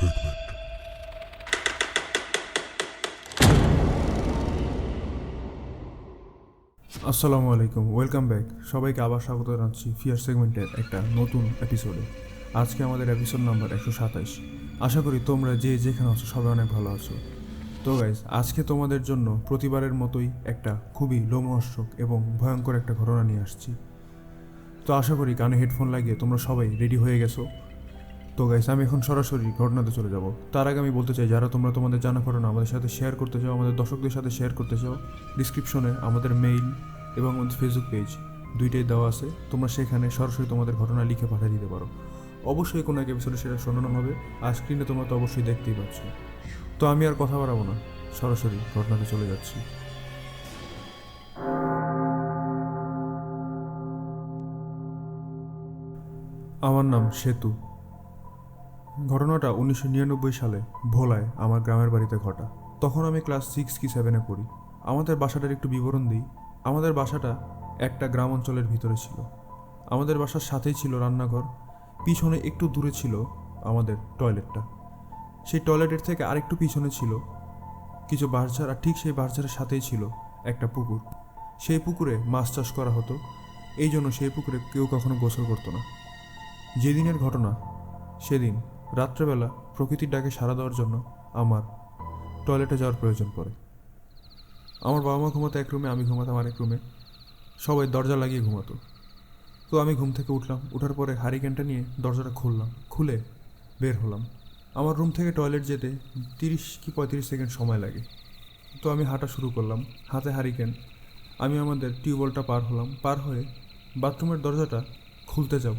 segment. আসসালামু আলাইকুম welcome back সবাইকে আবার স্বাগত জানাচ্ছি ফিয়ার সেগমেন্টের একটা নতুন এপিসোডে আজকে আমাদের এপিসোড নাম্বার একশো সাতাইশ। আশা করি তোমরা যে যেখানে আছো সবাই অনেক ভালো আছো। তো গাইজ আজকে তোমাদের জন্য প্রতিবারের মতোই একটা খুবই লোমহর্ষক এবং ভয়ঙ্কর একটা ঘটনা নিয়ে আসছি। তো আশা করি কানে হেডফোন লাগিয়ে তোমরা সবাই রেডি হয়ে গেছো। তো গাইস আমি এখন সরাসরি ঘটনাতে চলে যাব। তার আগে আমি বলতে চাই, যারা তোমরা তোমাদের জানা ঘটনা আমাদের সাথে শেয়ার করতে চাও, আমাদের দর্শকদের সাথে শেয়ার করতে চাও ডিসক্রিপশনে আমাদের মেইল এবং আমাদের ফেসবুক পেজ দুইটাই দেওয়া আছে। তোমরা সেখানে সরাসরি তোমাদের ঘটনা লিখে পাঠিয়ে দিতে পারো। অবশ্যই কোনো এক এপিসোডে সেটা শোনানো হবে, আর স্ক্রিনে তোমরা তো অবশ্যই দেখতেই পাচ্ছ। তো আমি আর কথা বাড়াবো না, সরাসরি ঘটনাতে চলে যাচ্ছি। আমার নাম সেতু। ঘটনাটা উনিশশো নিরানব্বই সালে ভোলায় আমার গ্রামের বাড়িতে ঘটা। তখন আমি ক্লাস সিক্স কি সেভেনে পড়ি। আমাদের বাসাটার একটু বিবরণ দিই। আমাদের বাসাটা একটা গ্রাম অঞ্চলের ভিতরে ছিল। আমাদের বাসার সাথেই ছিল রান্নাঘর। পিছনে একটু দূরে ছিল আমাদের টয়লেটটা। সেই টয়লেটের থেকে আরেকটু পিছনে ছিল কিছু বাঁশঝাড় আর ঠিক সেই বাঁশঝাড়ের সাথেই ছিল একটা পুকুর। সেই পুকুরে মাছ চাষ করা হতো। এই জন্য সেই পুকুরে কেউ কখনো গোসল করতো না। যেদিনের ঘটনা, সেদিন রাত্রেবেলা প্রকৃতির ডাকে সাড়া দেওয়ার জন্য আমার টয়লেটে যাওয়ার প্রয়োজন পড়ে। আমার বাবা মা ঘুমাতো এক রুমে, আমি ঘুমাতাম আরেক রুমে। সবাই দরজা লাগিয়ে ঘুমাতো। তো আমি ঘুম থেকে উঠলাম, উঠার পরে হারিকেনটা নিয়ে দরজাটা খুললাম, খুলে বের হলাম। আমার রুম থেকে টয়লেট যেতে তিরিশ কি পঁয়ত্রিশ সেকেন্ড সময় লাগে। তো আমি হাঁটা শুরু করলাম, হাতে হারিকেন। আমি আমাদের টিউবওয়েলটা পার হলাম, পার হয়ে বাথরুমের দরজাটা খুলতে যাব।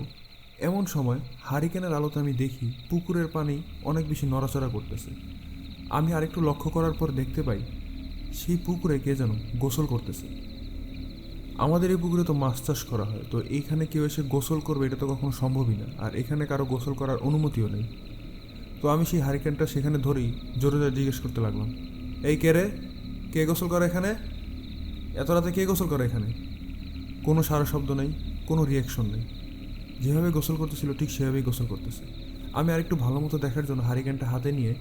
এমন সময় হারিকেনের আলোতে আমি দেখি পুকুরের পানি অনেক বেশি নড়াচড়া করতেছে। আমি আরেকটু লক্ষ্য করার পর দেখতে পাই সেই পুকুরে কে যেন গোসল করতেছে। আমাদের এই পুকুরে তো মাছ চাষ করা হয়, তো এইখানে কেউ এসে গোসল করবে এটা তো কখনো সম্ভবই না, আর এখানে কারও গোসল করার অনুমতিও নেই। তো আমি সেই হারিকেনটা সেখানে ধরেই জোরে জোরে জিজ্ঞেস করতে লাগলাম, এই কে রে? কে গোসল করে এখানে? এত রাতে কে গোসল করে এখানে? কোনো সারা শব্দ নেই, কোনো রিয়াকশন নেই। যেভাবে গোসল করতেছিল, ঠিক সেভাবেই গোসল করতেছে। আমি আরেকটু ভালো মতো দেখার জন্য হারিকেনটা হাতে নিয়ে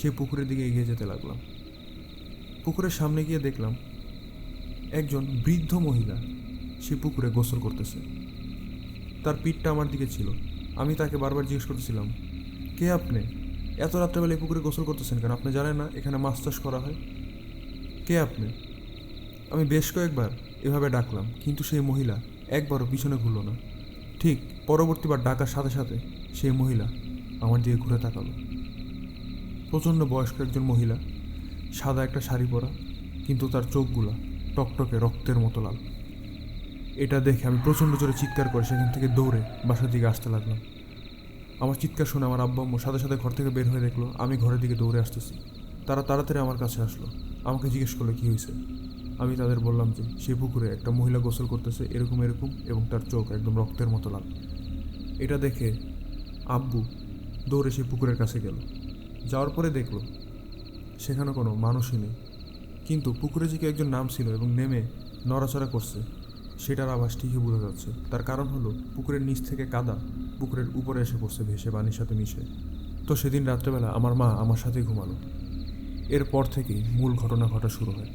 সেই পুকুরের দিকে এগিয়ে যেতে লাগলাম। পুকুরের সামনে গিয়ে দেখলাম একজন বৃদ্ধ মহিলা সে পুকুরে গোসল করতেছে। তার পিঠটা আমার দিকে ছিল। আমি তাকে বারবার জিজ্ঞেস করতেছিলাম, কে আপনি? এত রাত্রেবেলা এই পুকুরে গোসল করতেছেন কেন? আপনি জানেন না এখানে মাছ চাষ করা হয়? কে আপনি? আমি বেশ কয়েকবার এভাবে ডাকলাম, কিন্তু সেই মহিলা একবারও পিছনে ঘুরল না। ঠিক, পরবর্তীবার ডাকার সাথে সাথে সেই মহিলা আমার দিকে ঘুরে তাকালো। প্রচণ্ড বয়স্ক একজন মহিলা, সাদা একটা শাড়ি পরা, কিন্তু তার চোখগুলা টকটকে রক্তের মতো লাল। এটা দেখে আমি প্রচণ্ড জোরে চিৎকার করে সেখান থেকে দৌড়ে বাসার দিকে আসতে লাগলাম। আমার চিৎকার শুনে আমার আব্বা আম্মু সাথে সাথে ঘর থেকে বের হয়ে দেখল, আমি ঘরের দিকে দৌড়ে আসতেছি। তারা তাড়াতাড়ি আমার কাছে আসলো, আমাকে জিজ্ঞেস করল, কী হয়েছে? আমি তাদের বললাম যে সেই পুকুরে একটা মহিলা গোসল করতেছে এরকম এরকম এবং তার চোখ একদম রক্তের মতো লাল। এটা দেখে আব্বু দৌড়ে সেই পুকুরের কাছে গেল। যাওয়ার পরে দেখল সেখানে কোনো মানুষই নেই। কিন্তু পুকুরে যে কেউ একজন নাম ছিল এবং নেমে নড়াচড়া করছে, সেটার আভাস ঠিকই বোঝা যাচ্ছে। তার কারণ হলো পুকুরের নিচ থেকে কাদা পুকুরের উপরে এসে পড়ছে ভেসে পানির সাথে মিশে। তো সেদিন রাত্রেবেলা আমার মা আমার সাথে ঘুমালো। এরপর থেকেই মূল ঘটনা ঘটা শুরু হয়।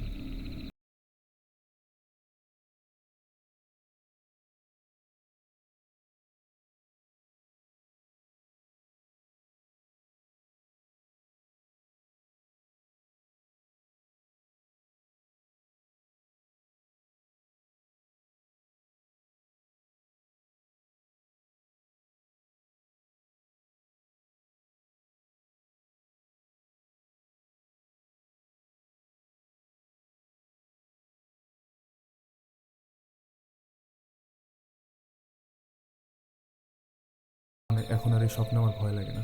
এখন আর এই স্বপ্নে আমার ভয় লাগে না।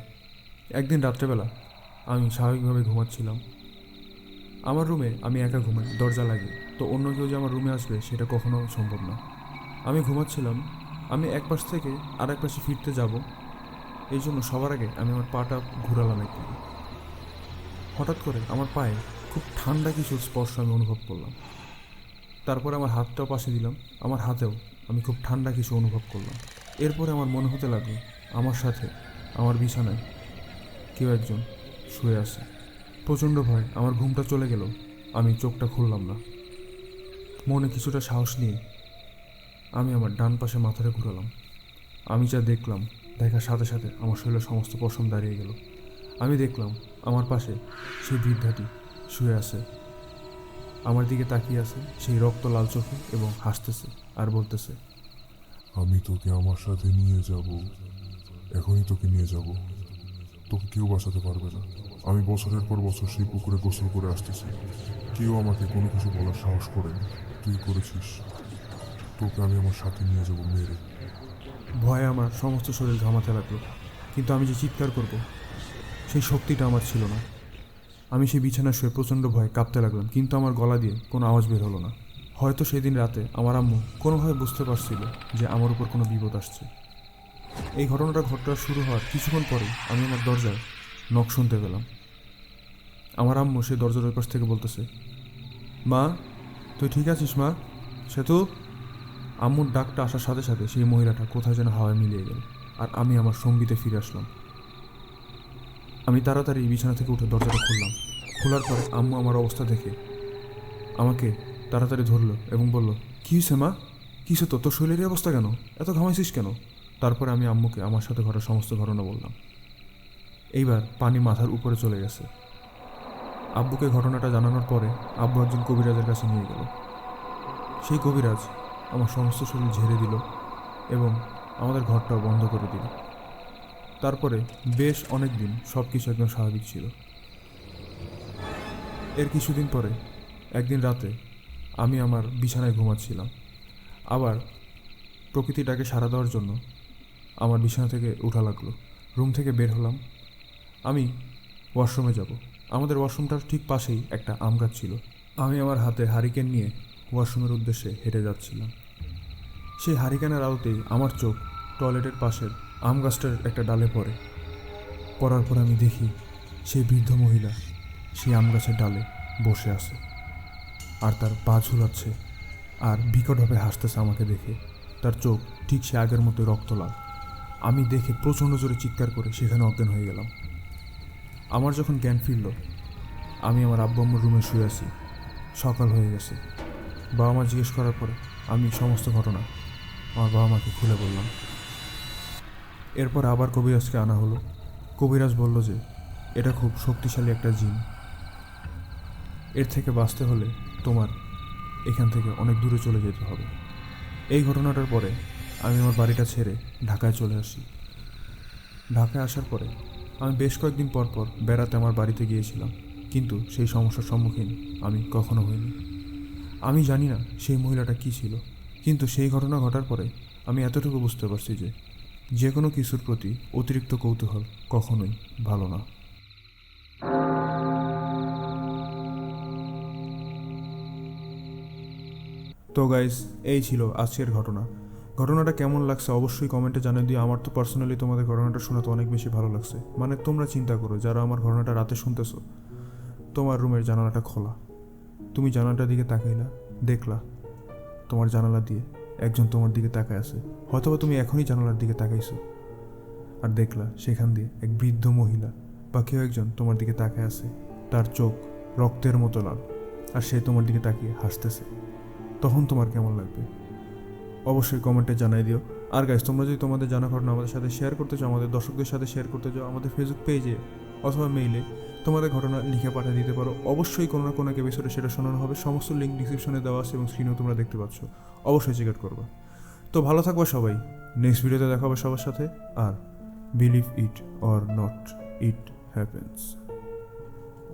একদিন রাত্রেবেলা আমি স্বাভাবিকভাবে ঘুমাচ্ছিলাম। আমার রুমে আমি একা ঘুমাই, দরজা লাগে, তো অন্য কেউ যে আমার রুমে আসবে সেটা কখনো সম্ভব না। আমি ঘুমাচ্ছিলাম, আমি এক পাশ থেকে আর এক পাশে ফিরতে যাব, এই জন্য সবার আগে আমি আমার পাটা ঘুরালাম একটু। হঠাৎ করে আমার পায়ে খুব ঠান্ডা কিছু স্পর্শ আমি অনুভব করলাম। তারপরে আমার হাতটাও পাশে দিলাম, আমার হাতেও আমি খুব ঠান্ডা কিছু অনুভব করলাম। এরপরে আমার মনে হতে লাগল, আমার সাথে, আমার বিছানায় কেউ একজন শুয়ে আছে। প্রচণ্ড ভয়, আমার ঘুমটা চলে গেল, আমি চোখটা খুললাম না। মনে কিছুটা সাহস নিয়ে আমি আমার ডান পাশে মাথাটা ঘুরালাম। আমি যা দেখলাম, দেখার সাথে সাথে আমার শরীরের সমস্ত পশম দাঁড়িয়ে গেল। আমি দেখলাম, আমার পাশে সেই বৃদ্ধাটি শুয়ে আছে। আমার দিকে তাকিয়ে আছে সেই রক্ত লাল চোখে এবং হাসতেছে আর বলতেছে আমি তোকে আমার সাথে নিয়ে যাব। এখনই তোকে নিয়ে যাব। তোকে কেউ বাঁচাতে পারবে না। আমি বছরের পর বছর সেই পুকুরে গোসল করে আসতেছি। কেউ আমাকে কোনো কিছু বলার সাহস করেনি তুই করেছিস। তোকে আমি আমার সাথে নিয়ে যাব, মেরে। ভয়ে আমার, সমস্ত শরীর ঘামাতে লাগল। কিন্তু আমি যে চিৎকার করব, সেই শক্তিটা আমার ছিল না। আমি সেই বিছানা শুয়ে প্রচণ্ড ভয়ে কাঁপতে লাগলাম, কিন্তু আমার গলা দিয়ে কোনো আওয়াজ বের হলো না। হয়তো সেই দিন রাতে আমার আম্মু কোনোভাবে বুঝতে পারছিল যে আমার উপর কোনো বিপদ আসছে। এই ঘটনাটা ঘটনা শুরু হওয়ার কিছুক্ষণ পরে আমি আমার দরজায় নখ শুনতে পেলাম। আমার আম্মু সেই দরজার ওই পাশ থেকে বলতেছে, মা, তুই ঠিক আছিস, মা? সেতু? আম্মুর ডাকটা আসার সাথে সাথে সেই মহিলাটা কোথায় যেন হাওয়ায় মিলিয়ে গেল আর আমি আমার সঙ্গীতে ফিরে আসলাম। আমি তাড়াতাড়ি বিছানা থেকে উঠে দরজাটা খুললাম। খোলার পরে আম্মু আমার অবস্থা দেখে আমাকে তাড়াতাড়ি ধরলো এবং বলল, কী হয়েছে মা? কিসে তো তোর? শরীরের অবস্থা কেন? এত ঘামাইছিস কেন? তারপরে আমি আম্মুকে আমার সাথে ঘটার সমস্ত ঘটনা বললাম। এইবার পানি মাথার উপরে চলে গেছে। আব্বুকে ঘটনাটা জানানোর পরে আব্বু একজন কবিরাজের কাছে নিয়ে গেল। সেই কবিরাজ আমার সমস্ত শরীর ঝেড়ে দিল এবং আমাদের ঘরটাও বন্ধ করে দিল। তারপরে বেশ অনেক দিন সব কিছু একদম স্বাভাবিক ছিল। এর কিছুদিন পরে, একদিন রাতে আমি আমার বিছানায় ঘুমাচ্ছিলাম। আবার প্রকৃতিটাকে সাড়া দেওয়ার জন্য আমার বিছানা থেকে উঠা লাগল। রুম থেকে বের হলাম। আমি ওয়াশরুমে যাব। আমাদের ওয়াশরুমটার ঠিক পাশেই একটা আম গাছ ছিল। আমি আমার হাতে হারিকেন নিয়ে ওয়াশরুমের উদ্দেশ্যে হেঁটে যাচ্ছিলাম। সেই হারিকেনের আলোতেই আমার চোখ টয়লেটের পাশের আম গাছটার একটা ডালে পড়ে। পড়ার পর আমি দেখি সেই বৃদ্ধ মহিলা সেই আম গাছের ডালে বসে আছে। আর তার পা ঝুলাচ্ছে। আর বিকটভাবে হাসতেছে আমাকে দেখে। তার চোখ ঠিক সে আগের মতো রক্ত লাল। আমি দেখে প্রচণ্ড জোরে চিৎকার করে সেখানে অজ্ঞান হয়ে গেলাম। আমার যখন জ্ঞান ফিরল, আমি আমার আব্বু রুমে শুয়ে আছি। সকাল হয়ে গেছে। বাবা মা জিজ্ঞেস করার পরে আমি সমস্ত ঘটনা আমার বাবা মাকে খুলে বললাম। এরপর আবার কবিরাজকে আনা হলো। কবিরাজ বলল যে, এটা খুব শক্তিশালী একটা জিন। এর থেকে বাঁচতে হলে তোমার এখান থেকে অনেক দূরে চলে যেতে হবে। এই ঘটনাটার পরে আমি আমার বাড়িটা ছেড়ে ঢাকায় চলে আসি। ঢাকায় আসার পরে আমি বেশ কয়েকদিন পর পর বেড়াতে আমার বাড়িতে গিয়েছিলাম, কিন্তু সেই সমস্যার সম্মুখীন আমি কখনো হইনি। আমি জানি না সেই মহিলাটা কী ছিল, কিন্তু সেই ঘটনা ঘটার পরে আমি এতটুকু বুঝতে পারছি যে যে কোনো কিছুর প্রতি অতিরিক্ত কৌতূহল কখনোই ভালো না। তো গাইস এই ছিল আজকের ঘটনা। ঘটনাটা কেমন লাগছে অবশ্যই কমেন্টে জানিয়ে দিও। আমার তো পার্সোনালি তোমাদের ঘটনাটা শোনাতে অনেক বেশি ভালো লাগছে। মানে তোমরা চিন্তা করো, যারা আমার ঘটনাটা রাতে শুনতেছো, তোমার রুমের জানালাটা খোলা। তুমি জানালাটার দিকে তাকাইলা দেখলা তোমার জানালা দিয়ে একজন তোমার দিকে তাকায় আছে। হয়তোবা তুমি এখনই জানালার দিকে তাকাইছো। আর দেখলা সেখান দিয়ে এক বৃদ্ধ মহিলা বা কেউ একজন তোমার দিকে তাকায় আছে। তার চোখ রক্তের মতো লাল। আর সে তোমার দিকে তাকিয়ে হাসতেছে। তখন তোমার কেমন লাগবে? অবশ্যই কমেন্টে জানাই দিও। আর গাইজ তোমরা যদি তোমাদের জানা ঘটনা আমাদের সাথে শেয়ার করতে চাও, আমাদের দর্শকদের সাথে শেয়ার করতে চাও, আমাদের ফেসবুক পেজে অথবা মেইলে তোমাদের ঘটনা লিখে পাঠিয়ে দিতে পারো। অবশ্যই কোনো না কোনো এক এপিসোডে সেটা শোনানো হবে। সমস্ত লিঙ্ক ডিসক্রিপশনে দেওয়া আছে এবং স্ক্রিনেও তোমরা দেখতে পাচ্ছ। অবশ্যই চেক আউট করবা। তো ভালো থাকবা সবাই। নেক্সট ভিডিওতে দেখা হবে সবার সাথে। আর believe it or not it happens